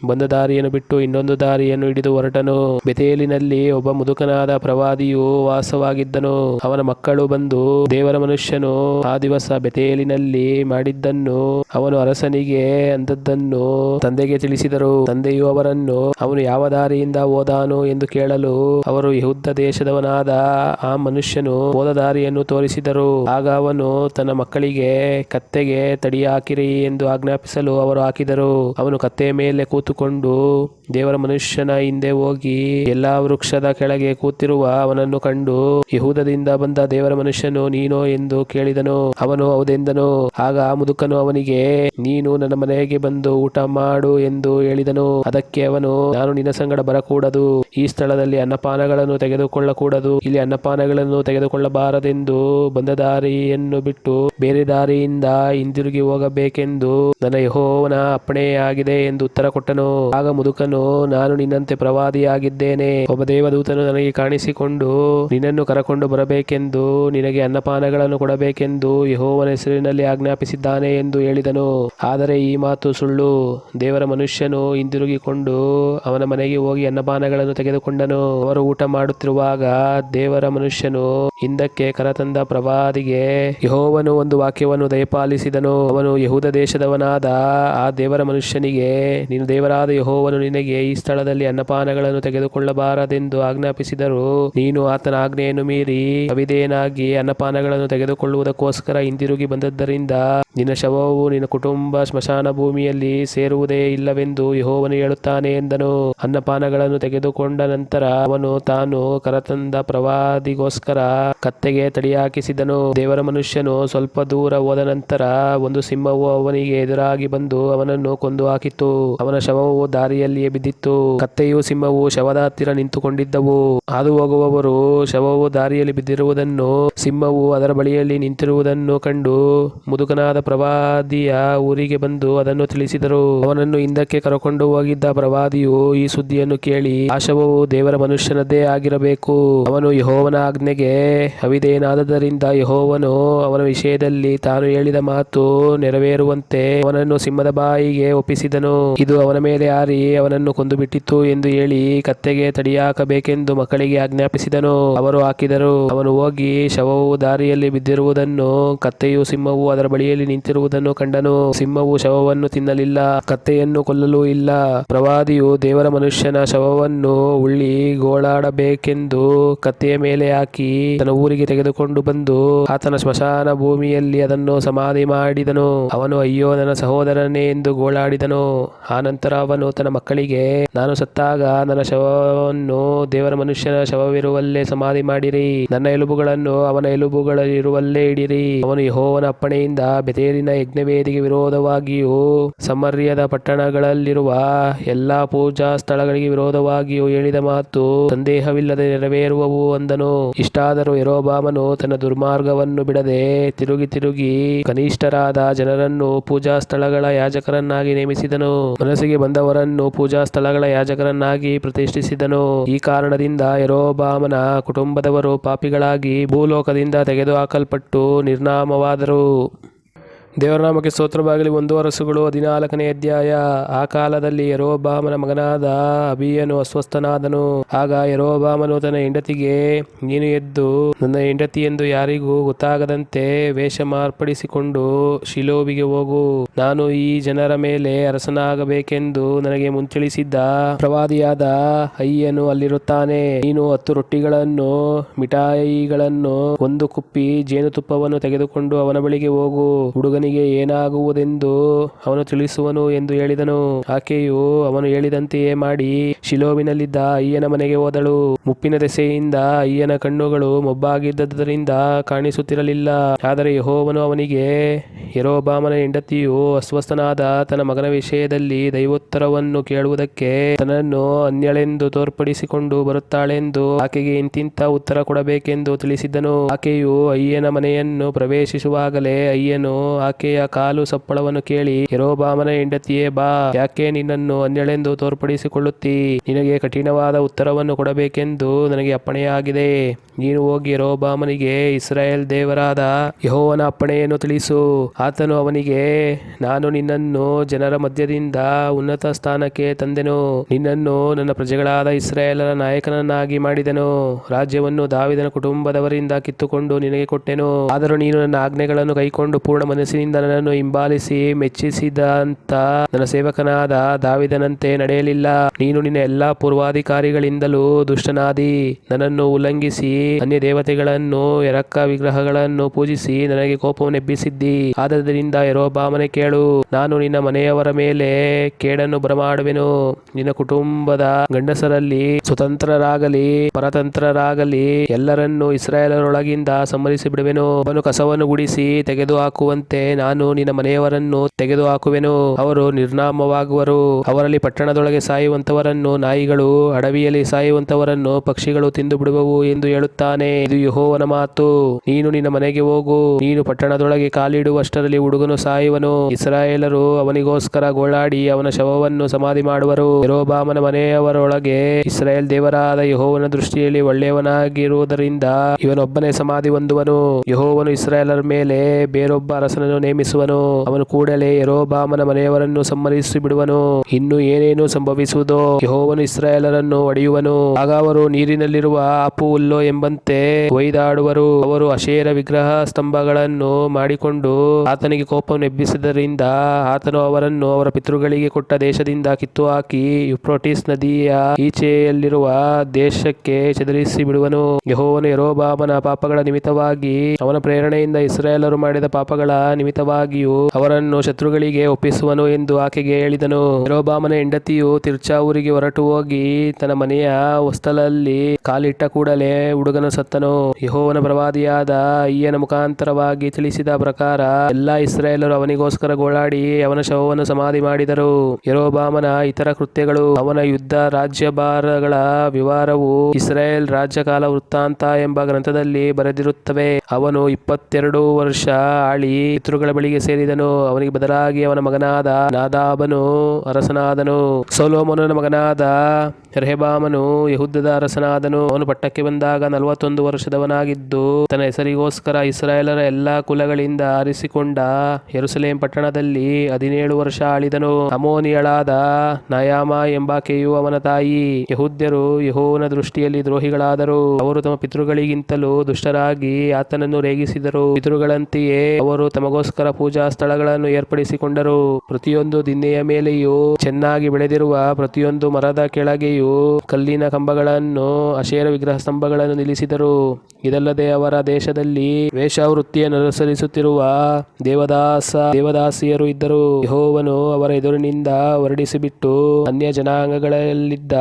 ಬಂದ ದಾರಿಯನ್ನು ಬಿಟ್ಟು ಇನ್ನೊಂದು ದಾರಿಯನ್ನು ಹಿಡಿದು ಹೊರಟನು. ಬೆತೇಲಿನಲ್ಲಿ ಒಬ್ಬ ಮುದುಕನಾದ ಪ್ರವಾದಿಯು ವಾಸವಾಗಿದ್ದನು. ಅವನ ಮಕ್ಕಳು ಬಂದು ದೇವರ ಮನುಷ್ಯನು ಆ ದಿವಸ ಬೆತೇಲಿನಲ್ಲಿ ಮಾಡಿದ್ದನ್ನು ಅವನು ಅರಸನಿಗೆ ಅಂದದ್ದನ್ನು ತಂದೆಗೆ ತಿಳಿಸಿದರು. ತಂದೆಯು ಅವರನ್ನು, ಅವನು ಯಾವ ದಾರಿಯಿಂದ ಹೋದಾನು? ಎಂದು ಕೇಳಲು ಅವರು ಯಹುದ್ದ ದೇಶದವನಾದ ಆ ಮನುಷ್ಯನು ಹೋದ ದಾರಿಯನ್ನು ತೋರಿಸಿದರು. ಆಗ ಅವನು, ತನ್ನ ಮಕ್ಕಳಿಗೆ ಕತ್ತೆಗೆ ತಡಿ ಹಾಕಿರಿ ಎಂದು ಆಜ್ಞಾಪಿಸಲು ಅವರು ಹಾಕಿದರು. ಅವನು ಕತ್ತೆಯ ಮೇಲೆ ಕೂತುಕೊಂಡು ದೇವರ ಮನುಷ್ಯನ ಹಿಂದೆ ಹೋಗಿ ಎಲ್ಲಾ ವೃಕ್ಷದ ಕೆಳಗೆ ಕೂತಿರುವ ಅವನನ್ನು ಕಂಡು ಯಹೂದದಿಂದ ಬಂದ ದೇವರ ಮನುಷ್ಯನು, ನೀನೋ ಎಂದು ಕೇಳಿದನು. ಅವನು ಹೌದೆಂದನು. ಆಗ ಆ ಮುದುಕನು ಅವನಿಗೆ, ನೀನು ನನ್ನ ಮನೆಗೆ ಬಂದು ಊಟ ಮಾಡು ಎಂದು ಹೇಳಿದನು. ಅದಕ್ಕೆ ಅವನು, ನಾನು ನಿನ್ನ ಸಂಗಡ ಬರಕೂಡದು. ಈ ಸ್ಥಳದಲ್ಲಿ ಅನ್ನಪಾನಗಳನ್ನು ತೆಗೆದುಕೊಳ್ಳಕೂಡದು. ಇಲ್ಲಿ ಅನ್ನಪಾನಗಳನ್ನು ತೆಗೆದುಕೊಳ್ಳಬಾರದೆಂದು ಬಂದ ದಾರಿಯನ್ನು ಬಿಟ್ಟು ಬೇರೆ ದಾರಿಯಿಂದ ಹಿಂದಿರುಗಿ ಹೋಗಬೇಕೆಂದು ನನ್ನ ಯಹೋವನ ಅಪ್ಪಣೆಯಾಗಿದೆ ಎಂದು ಉತ್ತರ ಕೊಟ್ಟನು. ಆಗ ಮುದುಕನು, ನಾನು ನಿನ್ನಂತೆ ಪ್ರವಾದಿಯಾಗಿದ್ದೇನೆ. ಒಬ್ಬ ದೇವದೂತನು ನನಗೆ ಕಾಣಿಸಿಕೊಂಡು ನಿನ್ನನ್ನು ಕರಕೊಂಡು ಬರಬೇಕೆಂದು, ನಿನಗೆ ಅನ್ನಪಾನಗಳನ್ನು ಕೊಡಬೇಕೆಂದು ಯಹೋವನ ಹೆಸರಿನಲ್ಲಿ ಆಜ್ಞಾಪಿಸಿದ್ದಾನೆ ಎಂದು ಹೇಳಿದನು. ಆದರೆ ಈ ಮಾತು ಸುಳ್ಳು. ದೇವರ ಮನುಷ್ಯನು ಹಿಂದಿರುಗಿಕೊಂಡು ಅವನ ಮನೆಗೆ ಹೋಗಿ ಅನ್ನಪಾನಗಳನ್ನು ತೆಗೆದುಕೊಂಡನು. ಅವರು ಊಟ ಮಾಡುತ್ತಿರುವಾಗ ದೇವರ ಮನುಷ್ಯನು ಹಿಂದಕ್ಕೆ ಕರತಂದ ಪ್ರವಾದಿಗೆ ಯಹೋವನು ಒಂದು ವಾಕ್ಯವನ್ನು ದಯಪಾಲಿಸಿದನು. ಅವನು ಯಹೂದ ದೇಶದವನಾದ ಆ ದೇವರ ಮನುಷ್ಯನಿಗೆ, ನೀನು ದೇವರಾದ ಯಹೋವನು ನಿನಗೆ ಈ ಸ್ಥಳದಲ್ಲಿ ಅನ್ನಪಾನಗಳನ್ನು ತೆಗೆದುಕೊಳ್ಳಬಾರದೆಂದು ಆಜ್ಞಾಪಿಸಿದರು, ನೀನು ಆತನ ಆಜ್ಞೆಯನ್ನು ಮೀರಿ ಕವಿದೇನಾಗಿ ಅನ್ನಪಾನಗಳನ್ನು ತೆಗೆದುಕೊಳ್ಳುವುದಕ್ಕೋಸ್ಕರ ಹಿಂದಿರುಗಿ ಬಂದದ್ದರಿಂದ ನಿನ್ನ ಶವವು ನಿನ್ನ ಕುಟುಂಬ ಸ್ಮಶಾನ ಭೂಮಿಯಲ್ಲಿ ಸೇರುವುದೇ ಇಲ್ಲವೆಂದು ಯಹೋವನು ಹೇಳುತ್ತಾನೆ ಎಂದನು. ಅನ್ನಪಾನಗಳನ್ನು ತೆಗೆದುಕೊಂಡ ನಂತರ ಅವನು ತಾನು ಕರತಂದ ಪ್ರವಾದಿಗೋಸ್ಕರ ಕತ್ತೆಗೆ ತಡಿಹಾಕಿಸಿದನು. ದೇವರ ಮನುಷ್ಯನು ಸ್ವಲ್ಪ ದೂರ ಹೋದ ನಂತರ ಒಂದು ಸಿಂಹವು ಅವನಿಗೆ ಎದುರಾಗಿ ಬಂದು ಅವನನ್ನು ಕೊಂದು ಹಾಕಿತು ಅವನ ಶವವು ದಾರಿಯಲ್ಲಿಯೇ ಬಿದ್ದಿತ್ತು. ಕತ್ತೆಯು ಸಿಂಹವು ಶವದ ಹತ್ತಿರ ನಿಂತುಕೊಂಡಿದ್ದವು. ಹಾದು ಹೋಗುವವರು ಶವವು ದಾರಿಯಲ್ಲಿ ಬಿದ್ದಿರುವುದನ್ನು, ಸಿಂಹವು ಅದರ ಬಳಿಯಲ್ಲಿ ನಿಂತಿರುವುದನ್ನು ಕಂಡು ಮುದುಕನಾದ ಪ್ರವಾದಿಯ ಊರಿಗೆ ಬಂದು ಅದನ್ನು ತಿಳಿಸಿದರು. ಅವನನ್ನು ಹಿಂದಕ್ಕೆ ಕರಕೊಂಡು ಹೋಗಿದ್ದ ಪ್ರವಾದಿಯು ಈ ಸುದ್ದಿಯನ್ನು ಕೇಳಿ, ಆ ಶವವು ದೇವರ ಮನುಷ್ಯನದೇ ಆಗಿರಬೇಕು. ಅವನು ಯಹೋವನ ಆಜ್ಞೆಗೆ ಅವಿದೇನಾದದರಿಂದ ಯಹೋವನು ಅವನ ವಿಷಯದಲ್ಲಿ ತಾನು ಹೇಳಿದ ಮಾತು ನೆರವೇರುವಂತೆ ಅವನನ್ನು ಸಿಂಹದ ಬಾಯಿಗೆ ಒಪ್ಪಿಸಿದನು. ಇದು ಅವನ ಮೇಲೆ ಹಾರಿ ಅವನನ್ನು ಕೊಂದು ಬಿಟ್ಟಿತು ಎಂದು ಹೇಳಿ ಕತ್ತೆಗೆ ತಡಿಯಾಕಬೇಕೆಂದು ಮಕ್ಕಳಿಗೆ ಆಜ್ಞಾಪಿಸಿದನು. ಅವರು ಹಾಕಿದರು. ಅವನು ಹೋಗಿ ಶವವು ದಾರಿಯಲ್ಲಿ ಬಿದ್ದಿರುವುದನ್ನು ಕತ್ತೆಯು ಸಿಂಹವು ಅದರ ಬಳಿಯಲ್ಲಿ ನಿಂತಿರುವುದನ್ನು ಕಂಡನು. ಸಿಂಹವು ಶವವನ್ನು ತಿನ್ನಲಿಲ್ಲ, ಕತ್ತೆಯನ್ನು ಕೊಲ್ಲಲು ಇಲ್ಲ. ಪ್ರವಾದಿಯು ದೇವರ ಮನುಷ್ಯನ ಶವವನ್ನು ಉಳ್ಳಿ ಗೋಳಾಡಬೇಕೆಂದು ಕತ್ತೆಯ ಮೇಲೆ ಹಾಕಿ ತನ್ನ ಊರಿಗೆ ತೆಗೆದುಕೊಂಡು ಬಂದು ಆತನ ಸ್ಮಶಾನ ಭೂಮಿಯಲ್ಲಿ ಅದನ್ನು ಸಮಾಧಿ ಮಾಡಿದನು. ಅವನು, ಅಯ್ಯೋ ಸಹೋದರನೇ ಎಂದು ಗೋಳಾಡಿದನು. ಆನಂತರ ಅವನು ತನ್ನ ಮಕ್ಕಳಿಗೆ, ನಾನು ಸತ್ತಾಗ ನನ್ನ ಶವವನ್ನು ದೇವರ ಮನುಷ್ಯನ ಶವವಿರುವಲ್ಲೇ ಸಮಾಧಿ ಮಾಡಿರಿ. ನನ್ನ ಎಲುಬುಗಳನ್ನು ಅವನ ಎಲುಬುಗಳಿರುವಲ್ಲೇ ಇಡಿರಿ. ಅವನು ಯಹೋವನ ಅಪ್ಪಣೆಯಿಂದ ಬೆತೇರಿನ ಯಜ್ಞವೇದಿಗೆ ವಿರೋಧವಾಗಿಯೂ, ಸಮರ್ಯದ ಪಟ್ಟಣಗಳಲ್ಲಿರುವ ಎಲ್ಲಾ ಪೂಜಾ ಸ್ಥಳಗಳಿಗೆ ವಿರೋಧವಾಗಿಯೂ ಹೇಳಿದ ಮಾತು ಸಂದೇಹವಿಲ್ಲದೆ ನೆರವೇರುವವು ಅಂದನು. ಇಷ್ಟಾದರೂ ಯರೋಬಾಮನು ತನ್ನ ದುರ್ಮಾರ್ಗವನ್ನು ಬಿಡದೆ ತಿರುಗಿ ತಿರುಗಿ ಕನಿಷ್ಠರಾದ ಜನರನ್ನು ಪೂಜಾ ಸ್ಥಳಗಳ ಯಾಜಕರನ್ನಾಗಿ ನೇಮಿಸಿದನು. ಮನಸ್ಸಿಗೆ ಬಂದವರನ್ನು ಪೂಜಾ ಸ್ಥಳಗಳ ಯಾಜಕರನ್ನಾಗಿ ಪ್ರತಿಷ್ಠಿಸಿದನು. ಈ ಕಾರಣದಿಂದ ಯರೋಬಾಮನ ಕುಟುಂಬದವರು ಪಾಪಿಗಳಾಗಿ ಭೂಲೋಕದಿಂದ ತೆಗೆದುಹಾಕಲ್ಪಟ್ಟು ನಿರ್ನಾಮವಾದರು. ದೇವರ ನಾಮಕ್ಕೆ ಸ್ತೋತ್ರವಾಗಲಿ ಒಂದು ವರಸುಗಳು ಹದಿನಾಲ್ಕನೇ ಅಧ್ಯಾಯ. ಆ ಕಾಲದಲ್ಲಿ ಯರೋಬಾಮನ ಮಗನಾದ ಅಭಿಯನು ಅಸ್ವಸ್ಥನಾದನು. ಆಗ ಯರೋಬಾಮನು ತನ್ನ ಹೆಂಡತಿಗೆ, ನೀನು ಎದ್ದು ನನ್ನ ಹೆಂಡತಿ ಎಂದು ಯಾರಿಗೂ ಗೊತ್ತಾಗದಂತೆ ವೇಷ ಮಾರ್ಪಡಿಸಿಕೊಂಡು ಶಿಲೋಬಿಗೆ ಹೋಗು. ನಾನು ಈ ಜನರ ಮೇಲೆ ಅರಸನಾಗಬೇಕೆಂದು ನನಗೆ ಮುಂತಿಳಿಸಿದ್ದ ಪ್ರವಾದಿಯಾದ ಅಯ್ಯನು ಅಲ್ಲಿರುತ್ತಾನೆ. ನೀನು ಹತ್ತು ರೊಟ್ಟಿಗಳನ್ನು, ಮಿಠಾಯಿಗಳನ್ನು, ಒಂದು ಕುಪ್ಪಿ ಜೇನುತುಪ್ಪವನ್ನು ತೆಗೆದುಕೊಂಡು ಅವನ ಬಳಿಗೆ ಹೋಗು. ಹುಡುಗ ಹುಡುಗನಿಗೆ ಏನಾಗುವುದೆಂದು ಅವನು ತಿಳಿಸುವನು ಎಂದು ಹೇಳಿದನು. ಆಕೆಯು ಅವನು ಹೇಳಿದಂತೆಯೇ ಮಾಡಿ ಶಿಲೋವಿನಲ್ಲಿದ್ದ ಅಯ್ಯನ ಮನೆಗೆ ಹೋದಳು. ಮುಪ್ಪಿನ ದೆಸೆಯಿಂದ ಅಯ್ಯನ ಕಣ್ಣುಗಳು ಮೊಬ್ಬಾಗಿದ್ದರಿಂದ ಕಾಣಿಸುತ್ತಿರಲಿಲ್ಲ. ಆದರೆ ಯಹೋವನು ಅವನಿಗೆ, ಯರೋಬಾಮನ ಹೆಂಡತಿಯು ಅಸ್ವಸ್ಥನಾದ ತನ್ನ ಮಗನ ವಿಷಯದಲ್ಲಿ ದೈವೋತ್ತರವನ್ನು ಕೇಳುವುದಕ್ಕೆ ತನ್ನನ್ನು ಅನ್ಯಳೆಂದು ತೋರ್ಪಡಿಸಿಕೊಂಡು ಬರುತ್ತಾಳೆಂದು ಆಕೆಗೆ ಇಂತಿಂತ ಉತ್ತರ ಕೊಡಬೇಕೆಂದು ತಿಳಿಸಿದ್ದನು. ಆಕೆಯು ಅಯ್ಯನ ಮನೆಯನ್ನು ಪ್ರವೇಶಿಸುವಾಗಲೇ ಅಯ್ಯನು ಆಕೆಯ ಕಾಲು ಸಪ್ಪಳವನ್ನು ಕೇಳಿ, ಯರೋಬಾಮನ ಹೆಂಡತಿಯೇ ಬಾ, ಯಾಕೆ ನಿನ್ನನ್ನು ಅನ್ಯಳೆಂದು ತೋರ್ಪಡಿಸಿಕೊಳ್ಳುತ್ತಿ? ನಿನಗೆ ಕಠಿಣವಾದ ಉತ್ತರವನ್ನು ಕೊಡಬೇಕೆಂದು ನನಗೆ ಅಪ್ಪಣೆಯಾಗಿದೆ. ನೀನು ಹೋಗಿ ಯರೋಬಾಮನಿಗೆ, ಇಸ್ರಾಯೇಲ್ ದೇವರಾದ ಯಹೋವನ ಅಪ್ಪಣೆಯನ್ನು ತಿಳಿಸು. ಆತನು ಅವನಿಗೆ, ನಾನು ನಿನ್ನನ್ನು ಜನರ ಮಧ್ಯದಿಂದ ಉನ್ನತ ಸ್ಥಾನಕ್ಕೆ ತಂದೆನು. ನಿನ್ನನ್ನು ನನ್ನ ಪ್ರಜೆಗಳಾದ ಇಸ್ರಾಯೇಲರ ನಾಯಕನನ್ನಾಗಿ ಮಾಡಿದೆನು. ರಾಜ್ಯವನ್ನು ದಾವಿದನ ಕುಟುಂಬದವರಿಂದ ಕಿತ್ತುಕೊಂಡು ನಿನಗೆ ಕೊಟ್ಟೆನು. ಆದರೂ ನೀನು ನನ್ನ ಆಜ್ಞೆಗಳನ್ನು ಕೈಕೊಂಡು ಪೂರ್ಣ ಮನಸ್ಸಿನಿಂದ ನನ್ನನ್ನು ಹಿಂಬಾಲಿಸಿ, ಮೆಚ್ಚಿಸಿದಂತ ನನ್ನ ಸೇವಕನಾದ ದಾವಿದನಂತೆ ನಡೆಯಲಿಲ್ಲ. ನೀನು ನಿನ್ನ ಎಲ್ಲಾ ಪೂರ್ವಾಧಿಕಾರಿಗಳಿಂದಲೂ ದುಷ್ಟನಾದಿ. ನನ್ನನ್ನು ಉಲ್ಲಂಘಿಸಿ ಅನ್ಯ ದೇವತೆಗಳನ್ನು ಎರಕ್ಕ ವಿಗ್ರಹಗಳನ್ನು ಪೂಜಿಸಿ ನನಗೆ ಕೋಪವನ್ನೆಬ್ಬಿಸಿದ್ದಿ ಆದ್ದರಿಂದ ಯರೋಬಾಮನೆ ಕೇಳು, ನಾನು ನಿನ್ನ ಮನೆಯವರ ಮೇಲೆ ಕೇಡನ್ನು ಬರಮಾಡುವೆನು. ನಿನ್ನ ಕುಟುಂಬದ ಗಂಡಸರಲ್ಲಿ ಸ್ವತಂತ್ರರಾಗಲಿ, ಪರತಂತ್ರರಾಗಲಿ, ಎಲ್ಲರನ್ನು ಇಸ್ರಾಯೇಲರೊಳಗಿಂದ ಸಂಹರಿಸಿ ಬಿಡುವೆನು ಅವನು ಕಸವನ್ನು ಗುಡಿಸಿ ತೆಗೆದು ಹಾಕುವಂತೆ ನಾನು ನಿನ್ನ ಮನೆಯವರನ್ನು ತೆಗೆದು ಹಾಕುವೆನು ಅವರು ನಿರ್ನಾಮವಾಗುವರು. ಅವರಲ್ಲಿ ಪಟ್ಟಣದೊಳಗೆ ಸಾಯುವಂತವರನ್ನು ನಾಯಿಗಳು, ಅಡವಿಯಲ್ಲಿ ಸಾಯುವಂತವರನ್ನು ಪಕ್ಷಿಗಳು ತಿಂದು ಬಿಡುವವು ಎಂದು ಹೇಳುತ್ತಾನೆ. ಇದು ಯಹೋವನ ಮಾತು. ನೀನು ನಿನ್ನ ಮನೆಗೆ ಹೋಗು. ನೀನು ಪಟ್ಟಣದೊಳಗೆ ಕಾಲಿಡುವಷ್ಟರಲ್ಲಿ ಹುಡುಗನು ಸಾಯುವನು. ಇಸ್ರಾಯೇಲರು ಅವನಿಗೋಸ್ಕರ ಗೋಳಾಡಿ ಅವನ ಶವವನ್ನು ಸಮಾಧಿ ಮಾಡುವರು. ಯರೋಬಾಮನ ಮನೆಯವರೊಳಗೆ ಇಸ್ರಾಯೇಲ್ ದೇವರಾದ ಯಹೋವನ ದೃಷ್ಟಿಯಲ್ಲಿ ಒಳ್ಳೆಯವನಾಗಿರುವುದರಿಂದ ಇವನೊಬ್ಬನೇ ಸಮಾಧಿ ಹೊಂದುವನು. ಯಹೋವನು ಇಸ್ರಾಯೇಲರ ಮೇಲೆ ಬೇರೊಬ್ಬ ಅರಸನನ್ನು ನೇಮಿಸುವನು. ಅವನು ಕೂಡಲೇ ಯರೋಬಾಮನ ಮನೆಯವರನ್ನು ಸಮ್ಮರಿಸಿ ಬಿಡುವನು. ಇನ್ನು ಏನೇನು ಸಂಭವಿಸುವುದೋ ಯೆಹೋವನು ಇಸ್ರಾಯೇಲರನ್ನು ಒಡೆಯುವನು. ಆಗ ಅವರು ನೀರಿನಲ್ಲಿರುವ ಆಪು ಉಲ್ಲೋ ಎಂಬಂತೆ ಒಯ್ದಾಡುವರು. ಅವರು ಅಶೇರ ವಿಗ್ರಹ ಸ್ತಂಭಗಳನ್ನು ಮಾಡಿಕೊಂಡು ಆತನಿಗೆ ಕೋಪವನ್ನು ಎಬ್ಬಿಸಿದ್ದರಿಂದ ಆತನು ಅವರನ್ನು ಅವರ ಪಿತೃಗಳಿಗೆ ಕೊಟ್ಟ ದೇಶದಿಂದ ಕಿತ್ತು ಹಾಕಿ ಯುಪ್ರೋಟಿಸ್ ನದಿಯ ಈಚೆಯಲ್ಲಿರುವ ದೇಶಕ್ಕೆ ಚದರಿಸಿ ಬಿಡುವನು. ಯೆಹೋವನು ಯರೋಬಾಮನ ಪಾಪಗಳ ನಿಮಿತ್ತವಾಗಿ ಅವನ ಪ್ರೇರಣೆಯಿಂದ ಇಸ್ರಾಯೇಲರು ಮಾಡಿದ ಪಾಪಗಳ ನಿಮಿತ್ತವಾಗಿಯೂ ಅವರನ್ನು ಶತ್ರುಗಳಿಗೆ ಒಪ್ಪಿಸುವನು ಎಂದು ಆಕೆಗೆ ಹೇಳಿದನು. ಯರೋಬಾಮನ ಹೆಂಡತಿಯು ತಿರ್ಚಾ ಊರಿಗೆ ಹೊರಟು ಹೋಗಿ ತನ್ನ ಮನೆಯ ಹೊಸ್ತಲಲ್ಲಿ ಕಾಲಿಟ್ಟ ಕೂಡಲೇ ಹುಡುಗನು ಸತ್ತನು. ಯಹೋವನ ಪ್ರವಾದಿಯಾದ ಅಯ್ಯನ ಮುಖಾಂತರವಾಗಿ ತಿಳಿಸಿದ ಪ್ರಕಾರ ಎಲ್ಲಾ ಇಸ್ರಾಯೇಲರು ಅವನಿಗೋಸ್ಕರ ಗೋಳಾಡಿ ಅವನ ಶವವನ್ನು ಸಮಾಧಿ ಮಾಡಿದರು. ಯರೋಬಾಮನ ಇತರ ಕೃತ್ಯಗಳು, ಅವನ ಯುದ್ಧ ರಾಜ್ಯಭಾರಗಳ ವಿವಾರವು ಇಸ್ರಾಯೇಲ್ ರಾಜ್ಯಕಾಲ ವೃತ್ತಾಂತ ಎಂಬ ಗ್ರಂಥದಲ್ಲಿ ಬರೆದಿರುತ್ತವೆ. ಅವನು ಇಪ್ಪತ್ತೆರಡು ವರ್ಷ ಆಳಿ ಪಿತೃಗಳ ಬಳಿಗೆ ಸೇರಿದನು. ಅವನಿಗೆ ಬದಲಾಗಿ ಅವನ ಮಗನಾದ ನಾದಾಬನು ಅರಸನಾದನು. ಸೋಲೋಮೋನನ ಮಗನಾದ ರೆಹಬಾಮನು ಯಹುದ್ದದ ಅರಸನಾದನು. ಅವನು ಪಟ್ಟಕ್ಕೆ ಬಂದಾಗ ನಲವತ್ತೊಂದು ವರ್ಷದವನಾಗಿದ್ದು, ತನ್ನ ಹೆಸರಿಗೋಸ್ಕರ ಇಸ್ರಾಯೇಲರ ಎಲ್ಲಾ ಕುಲಗಳಿಂದ ಆರಿಸಿಕೊಂಡ ಯರುಸಲೇಂ ಪಟ್ಟಣದಲ್ಲಿ ಹದಿನೇಳು ವರ್ಷ ಆಳಿದನು. ಅಮೋನಿಯಳಾದ ನಯಾಮ ಎಂಬಾಕೆಯು ಅವನ ತಾಯಿ. ಯಹುದ್ಯರು ಯಹೋವನ ದೃಷ್ಟಿಯಲ್ಲಿ ದ್ರೋಹಿಗಳಾದರು. ಅವರು ತಮ್ಮ ಪಿತೃಗಳಿಗಿಂತಲೂ ದುಷ್ಟರಾಗಿ ಆತನನ್ನು ರೇಗಿಸಿದರು. ಪಿತೃಗಳಂತೆಯೇ ಅವರು ತಮಗೋಸ್ಕರ ಪೂಜಾ ಸ್ಥಳಗಳನ್ನು ಏರ್ಪಡಿಸಿಕೊಂಡರು. ಪ್ರತಿಯೊಂದು ದಿನ್ನೆಯ ಮೇಲೆಯೂ ಚೆನ್ನಾಗಿ ಬೆಳೆದಿರುವ ಪ್ರತಿಯೊಂದು ಮರದ ಕೆಳಗೆಯೂ ಕಲ್ಲಿನ ಕಂಬಗಳನ್ನು, ಅಶೇರ ವಿಗ್ರಹ ಸ್ತಂಭಗಳನ್ನು ನಿಲ್ಲಿಸಿದರು. ಇದಲ್ಲದೆ ಅವರ ದೇಶದಲ್ಲಿ ವೇಷಾವೃತ್ತಿಯನ್ನು ಅನುಸರಿಸುತ್ತಿರುವ ದೇವದಾಸ, ದೇವದಾಸಿಯರು ಇದ್ದರು. ಯಹೋವನು ಅವರ ಎದುರಿನಿಂದ ಹೊರಡಿಸಿಬಿಟ್ಟು ಅನ್ಯ ಜನಾಂಗಗಳಲ್ಲಿದ್ದ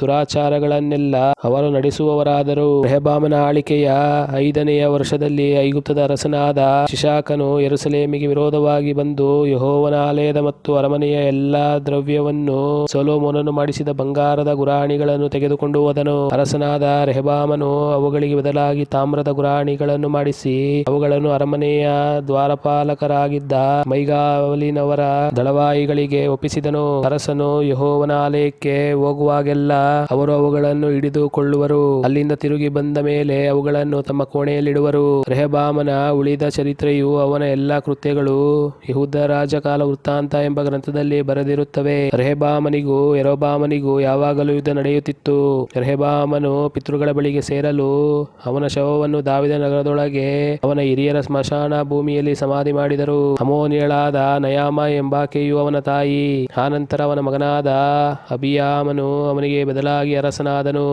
ದುರಾಚಾರಗಳನ್ನೆಲ್ಲ ಅವರು ನಡೆಸುವವರಾದರು. ರೆಹಬಾಮನ ಆಳಿಕೆಯ ಐದನೆಯ ವರ್ಷದಲ್ಲಿ ಐಗುಪ್ತದ ಅರಸನಾದ ಶಿಶಾಕನು ಯೆರೂಸಲೇಮಿಗೆ ವಿರೋಧವಾಗಿ ಬಂದು ಯಹೋವನ ಆಲಯದ ಮತ್ತು ಅರಮನೆಯ ಎಲ್ಲಾ ದ್ರವ್ಯವನ್ನು ಸೊಲೋಮೋನನು ಮಾಡಿಸಿದ ಬಂಗಾರದ ಗುರಾಣಿಗಳನ್ನು ತೆಗೆದುಕೊಂಡು ಹೋದನು. ಅರಸನಾದ ರೆಹಬಾಮನು ಅವುಗಳಿಗೆ ಬದಲಾಗಿ ತಾಮ್ರದ ಗುರಾಣಿಗಳನ್ನು ಮಾಡಿಸಿ ಅವುಗಳನ್ನು ಅರಮನೆಯ ದ್ವಾರಪಾಲಕರಾಗಿದ್ದ ಮೈಗಾವಲಿನವರ ದಳವಾಯಿಗಳಿಗೆ ಒಪ್ಪಿಸಿದನು. ಅರಸನು ಯಹೋವನ ಆಲಯಕ್ಕೆ ಹೋಗುವಾಗೆಲ್ಲ ಅವರು ಅವುಗಳನ್ನು ಹಿಡಿದುಕೊಳ್ಳುವರು. ಅಲ್ಲಿಂದ ತಿರುಗಿ ಬಂದ ಮೇಲೆ ಅವುಗಳನ್ನು ತಮ್ಮ ಕೋಣೆಯಲ್ಲಿಡುವರು. ರೆಹಬಾಮನ ಉಳಿದ ಚರಿತ್ರೆಯು ಅವನ ಎಲ್ಲಾ ಕೃತ್ಯಗಳು ಯಹೂದ ರಾಜಕಾಲ ವೃತ್ತಾಂತ ಎಂಬ ಗ್ರಂಥದಲ್ಲಿ ಬರೆದಿರುತ್ತವೆ. ರೆಹಬಾಮನಿಗೂ ಯರೋಬಾಮನಿಗೂ ಯಾವಾಗಲೂ ಯುದ್ಧ ನಡೆಯುತ್ತಿತ್ತು. ರೆಹಬಾಮನು ಪಿತೃಗಳ ಬಳಿಗೆ ಸೇರಲು ಅವನ ಶವವನ್ನು ದಾವಿದ ನಗರದೊಳಗೆ ಅವನ ಹಿರಿಯರ ಸ್ಮಶಾನ ಭೂಮಿಯಲ್ಲಿ ಸಮಾಧಿ ಮಾಡಿದರು. ಅಮೋನಿಯಳಾದ ನಯಾಮ ಎಂಬಾಕೆಯು ಅವನ ತಾಯಿ. ಆನಂತರ ಅವನ ಮಗನಾದ ಅಭಿಯಾಮನು ಅವನಿಗೆ ಬದಲಾಗಿ ಅರಸನಾದನು.